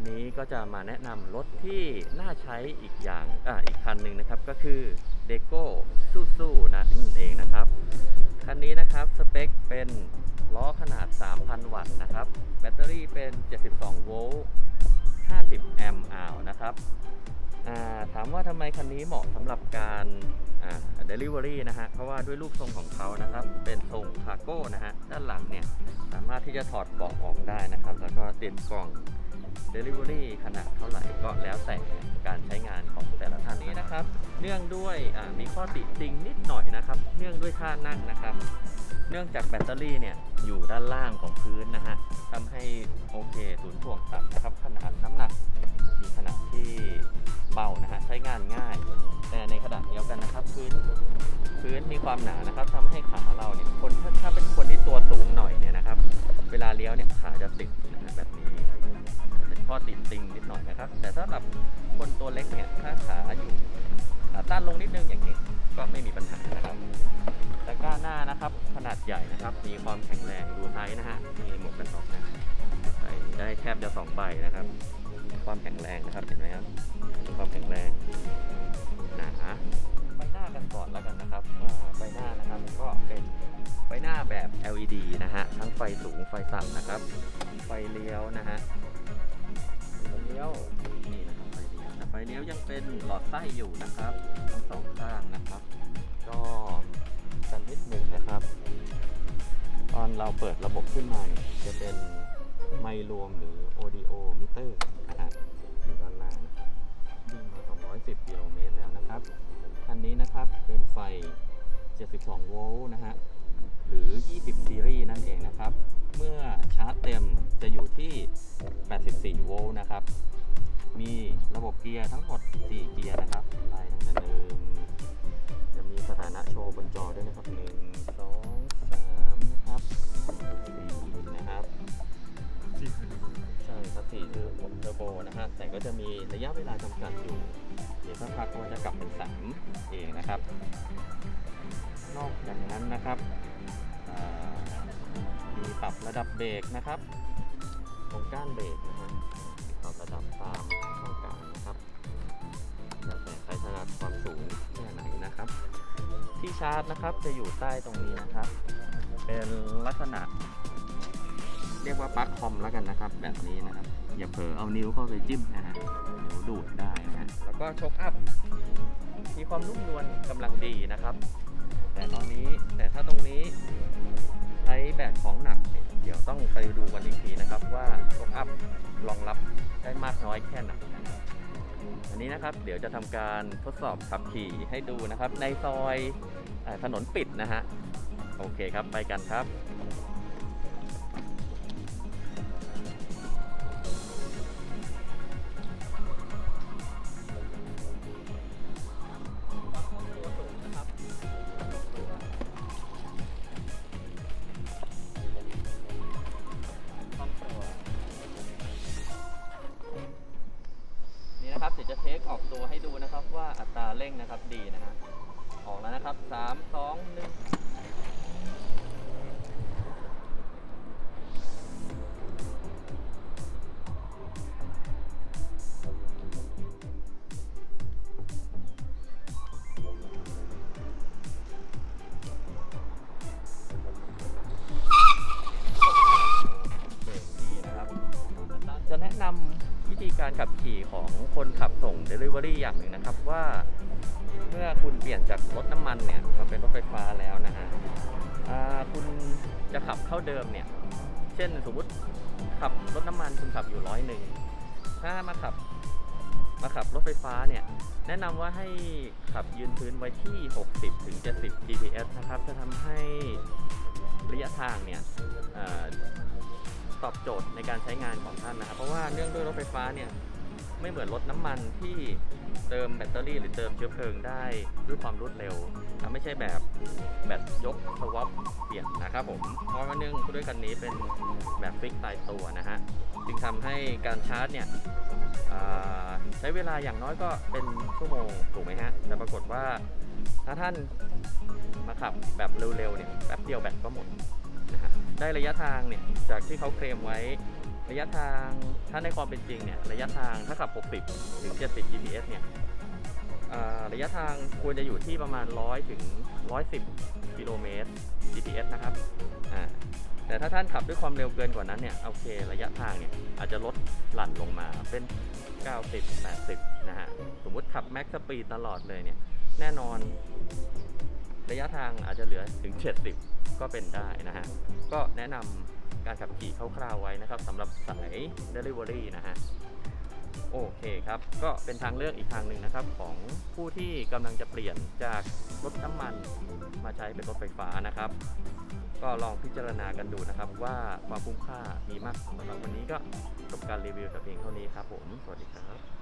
วันนี้ก็จะมาแนะนำรถที่น่าใช้อีกอย่างอ่าอีกคันหนึ่งนะครับก็คือเดโก้สู้ๆนะนั่นเองนะครับ คันนี้นะครับสเปคเป็นล้อขนาด 3,000 วัตต์นะครับ แบตเตอรี่เป็น 72 โวลต์ 50 แอมป์อาวนะครับ ถามว่าทำไมคันนี้เหมาะสำหรับการอ่า delivery นะฮะ เพราะว่าด้วยรูปทรงของเขานะครับ เป็นทรงคาร์โก้นะฮะ ด้านหลังเนี่ย สามารถที่จะถอดเบาะออกได้นะครับ แล้วก็ติดกล่อง Delivery ขนาดเท่าไหร่ก็แล้วแต่การใช้งานของแต่ละท่านนี้นะครับ เนื่องด้วยมีข้อติติงนิดหน่อยนะครับ เนื่องด้วยท่านั่งนะครับ เนื่องจากแบตเตอรี่เนี่ยอยู่ด้านล่างของพื้นนะฮะทำให้โอเคศูนย์ถ่วงต่ำนะครับขนาดน้ำหนัก งานง่าย แต่ในขณะเดียวกันนะครับ พื้นพื้นมีความหนานะครับทำให้ขาเราเนี่ยคนถ้าถ้าเป็นคนที่ตัวสูงหน่อยเนี่ยนะครับ เวลาเลี้ยวเนี่ยขาจะติดนะแบบนี้เป็นข้อติดติงนิดหน่อยนะครับ แต่สำหรับคนตัวเล็กเนี่ยถ้าขาอยู่ขาตั้นลงนิดนึงอย่างนี้ก็ไม่มีปัญหานะครับตะกร้าหน้านะครับ ขนาดใหญ่นะครับ มีความแข็งแรงดูไซส์นะฮะมีหมวกกันน็อกนะใส่ได้แทบจะสองใบนะครับ ความแข็งแรงนะครับเห็นไหมครับความแข็งแรงหนาไฟหน้ากันก่อนแล้วกันนะครับว่าไฟหน้านะครับก็เป็นไฟหน้าแบบ LED นะฮะ ทั้งไฟสูงไฟต่ำนะครับ ไฟเลี้ยวนะฮะ ไฟเลี้ยว นี่นะครับ ไฟเลี้ยวแต่ไฟเลี้ยวยังเป็นหลอดไส้อยู่นะครับ ทั้งสองข้างนะครับ ก็กันนิดหนึ่งนะครับ ตอนเราเปิดระบบขึ้นมาเนี่ยจะเป็นไมค์รวมหรือ audio meter 72 โวลต์นะฮะ หรือ 20 ซีรีส์นั่นเองนะครับ เมื่อชาร์จเต็มจะอยู่ที่ 84 โวลต์นะครับ มีระบบเกียร์ทั้งหมด 4 เกียร์นะครับไล่ตั้งแต่หนึ่งจะมีสถานะโชว์บนจอด้วยนะครับ1 2 3นะครับ4นะครับใช่ครับสี่คือเทอร์โบนะฮะ แต่ก็จะมีระยะเวลาจำกัดอยู่ เดี๋ยวสักพักก็จะกลับเป็น3เองนะครับ นอกจากนั้นนะครับมีปรับระดับเบรกนะครับตรงก้านเบรกนะฮะปรับระดับตามต้องการนะครับแล้วแต่ใครถนัดความสูงแค่ไหนนะครับ ที่ชาร์จนะครับจะอยู่ใต้ตรงนี้นะครับ เป็นลักษณะ เรียกว่าปลั๊กคอมแล้วกันนะครับ แบบนี้นะครับ อย่าเผลอเอานิ้วเข้าไปจิ้มนะฮะเดี๋ยวดูดได้นะฮะแล้วก็ชกอัพมีความนุ่มนวลกำลังดีนะครับ แต่ตอนนี้แต่ถ้าตรงนี้ใช้แบกของหนัก เดี๋ยวต้องไปดูกันอีกทีนะครับว่าชกอัพรองรับได้มากน้อยแค่ไหนอันนี้นะครับเดี๋ยวจะทำการทดสอบขับขี่ให้ดูนะครับ ในซอยถนนปิดนะฮะ โอเคครับ ไปกันครับ ออกตัวให้ดูนะครับว่าอัตราเร่งนะครับดีนะฮะออกแล้วนะครับสามสองหนึ่งเบรกดีนะครับจะแนะนำ วิธีการขับขี่ของคนขับส่ง Delivery อย่างหนึ่งนะครับว่า เมื่อคุณเปลี่ยนจากรถน้ำมันเนี่ยมาเป็นรถไฟฟ้าแล้วนะฮะคุณจะขับเข้าเดิมเนี่ย เช่นสมมติขับรถน้ำมันคุณขับอยู่ร้อยหนึ่งถ้ามาขับมาขับรถไฟฟ้าเนี่ย แนะนำว่าให้ขับยืนพื้นไว้ที่ 60ถึง70 GPS นะครับ จะทำให้ระยะทางเนี่ย ตอบโจทย์ในการใช้งานของท่านนะครับเพราะว่าเนื่องด้วยรถไฟฟ้าเนี่ยไม่เหมือนรถน้ำมันที่เติมแบตเตอรี่หรือเติมเชื้อเพลิงได้ด้วยความรวดเร็วอะไม่ใช่แบบแบตยกสวอปเปลี่ยนนะครับผม เพราะว่าเนื่องด้วยกันนี้เป็นแบบฟิกตายตัวนะฮะจึงทำให้การชาร์จเนี่ยใช้เวลาอย่างน้อยก็เป็นชั่วโมงถูกไหมฮะ แต่ปรากฏว่าถ้าท่านมาขับแบบเร็วๆเนี่ยแป๊บเดียวแบตก็หมด ได้ระยะทางเนี่ยจากที่เขาเคลมไว้ระยะทางถ้าในความเป็นจริงเนี่ยระยะทางถ้าขับ 60 ถึง 70 GPS เนี่ยระยะทางควรจะอยู่ที่ประมาณ 100 ถึง 110 กิโลเมตร GPS นะครับแต่ถ้าท่านขับด้วยความเร็วเกินกว่านั้นเนี่ยโอเค ระยะทางเนี่ยอาจจะลดหลั่นลงมาเป็น 90 80 นะฮะ สมมุติขับแม็กซ์สปีดตลอดเลยเนี่ย แน่นอน ระยะทางอาจจะเหลือถึง 70 ก็เป็นได้นะฮะ ก็แนะนำการขับขี่คร่าวๆไว้นะครับสำหรับสาย Delivery นะฮะ โอเคครับ ก็เป็นทางเลือกอีกทางหนึ่งนะครับ ของผู้ที่กำลังจะเปลี่ยนจากรถน้ำมันมาใช้เป็นรถไฟฟ้านะครับ ก็ลองพิจารณากันดูนะครับ ว่าความคุ้มค่ามีมากสำหรับวันนี้ก็จบการรีวิวแต่เพียงเท่านี้ครับผม สวัสดีครับ